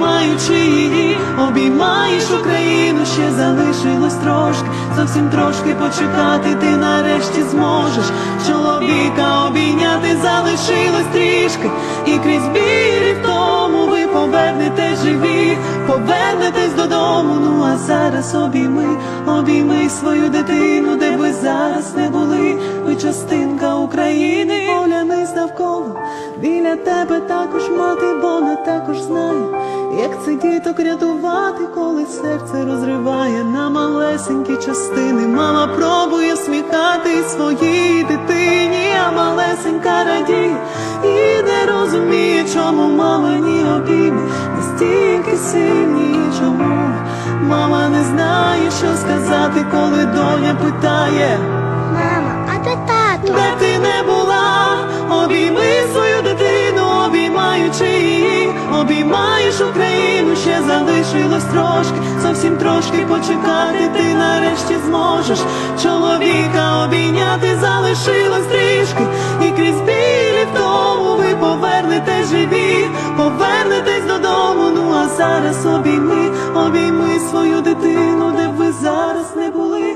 обіймаючи її, обіймаєш Україну, ще залишилось трошки, зовсім трошки почекати, ти нарешті зможеш чоловіка обійняти, залишилось трішки, і крізь білі в тому ви повернетесь живі, повернетесь додому. Ну а зараз обійми, обійми свою дитину, де ви зараз не були, ви частинка України, оглянись навколо. Біля тебе також мати, вона також знає, як це діток рятувати, коли серце розриває на малесенькі частини. Мама пробує всміхати своїй дитині, а малесенька радіє і не розуміє, чому мамині обійми настільки сильні, чому мама не знає, що сказати, коли доня питає. Мама, а де тато? Де ти обіймаєш Україну, ще залишилось трошки, зовсім трошки почекати, ти нарешті зможеш чоловіка обійняти, залишилось трішки, і крізь білі в тому ви повернетесь живі, повернетесь додому. Ну а зараз обійми, обійми свою дитину, де б ви зараз не були.